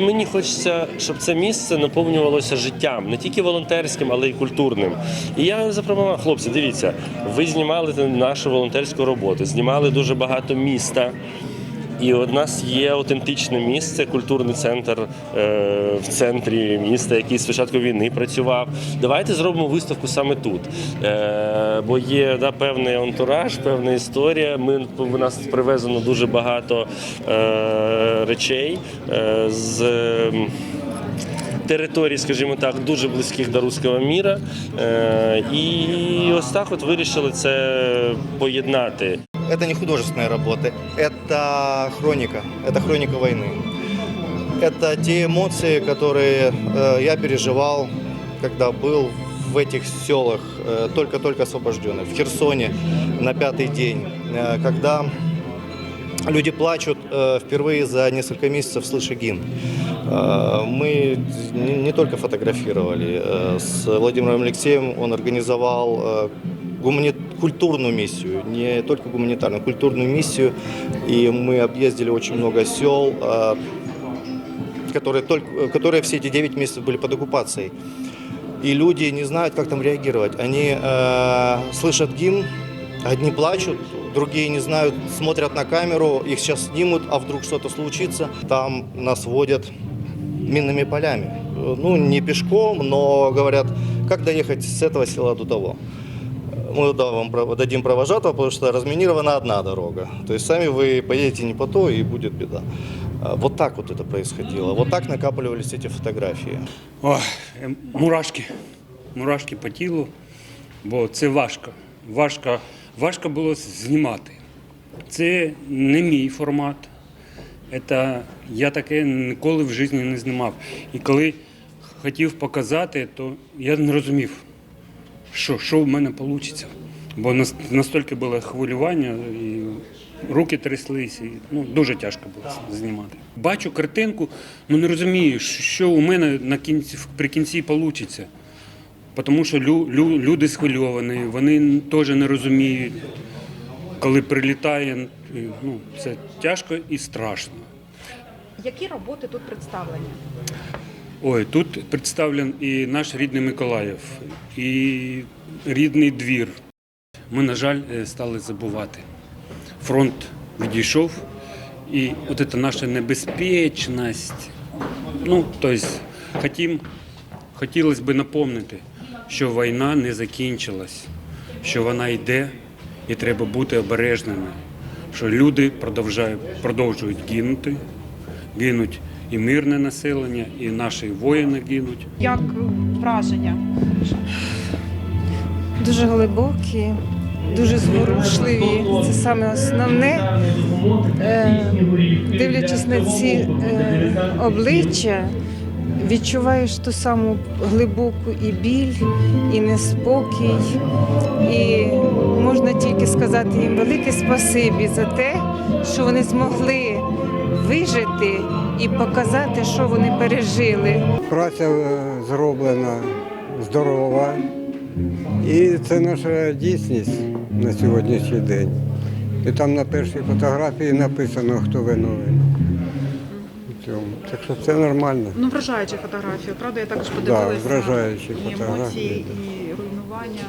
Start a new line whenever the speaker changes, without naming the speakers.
Мені хочеться, щоб це місце наповнювалося життям, не тільки волонтерським, але й культурним. І я запропонував, хлопці, дивіться, ви знімали нашу волонтерську роботу, знімали дуже багато міста. І у нас є аутентичне місце, культурний центр е, в центрі міста, який з початку війни працював. Давайте зробимо виставку саме тут. Е, бо є да, певний антураж, певна історія. Ми у нас привезено дуже багато е, речей з. Територій, скажімо так, дуже близьких до руського міра. І ось так от вирішили це поєднати.
Это не художественная работа, это хроника, это хроника войны. Это те эмоции, которые э, я переживал, когда был в этих селах, э, только-только освобожденных, в Херсоне на пятый день, э, когда люди плачут впервые за несколько месяцев, слыша гимн. Мы не, только фотографировали. С Владимиром Алексеем он организовал э, гумани- культурную миссию, не только гуманитарную, культурную миссию. И мы объездили очень много сел, э, которые, только, которые все эти 9 месяцев были под оккупацией. И люди не знают, как там реагировать. Они э, слышат гимн, одни плачут, другие не знают, смотрят на камеру, их сейчас снимут, а вдруг что-то случится. Там нас водят минными полями. Ну, не пешком, но говорят, как доехать с этого села до того. Мы да, вам пров- дадим провожатого, потому что разминирована одна дорога. То есть сами вы поедете не по то, и будет беда. А, Вот так вот это происходило. Вот так накапливались эти фотографии.
Ой, е, мурашки. Мурашки по тілу, бо це важко. Важко, важко було знімати. Це не мій формат. Це, я таке ніколи в житті не знімав. І коли хотів показати, то я не розумів, що, що в мене вийде. Бо настільки було хвилювання, і руки тряслись, і ну, дуже тяжко було знімати. Бачу картинку, ну не розумію, що у мене на кінці, при кінці вийде. Тому що лю, лю, люди схвильовані, вони теж не розуміють, коли прилітає, ну, це тяжко і страшно.
Які роботи тут представлені?
Ой, тут представлен і наш рідний Миколаїв, і рідний двір. Ми, на жаль, е, стали забувати. Фронт відійшов, і от ця наша небезпечність. Ну, тобто, хотім, хотілося б напомнити, що війна не закінчилась, що вона йде і треба бути обережними, що люди продовжують гинути, гинуть і мирне населення, і наші воїни гинуть.
Як враження?
дуже глибокі, дуже зворушливі. Це саме основне. Е, Дивлячись на ці е, обличчя, відчуваєш ту саму глибоку і біль, і неспокій. І можна тільки сказати їм велике спасибі за те, що вони змогли вижити і показати, що вони пережили.
Праця е, зроблена здорова. І це наша дійсність на сьогоднішній день. І там на першій фотографії написано, хто винуватий. Так що це нормально.
Ну, вражаючі фотографії, правда, я також
Да,
подивилася.
вражаючі
і емоції,
да.
і руйнування.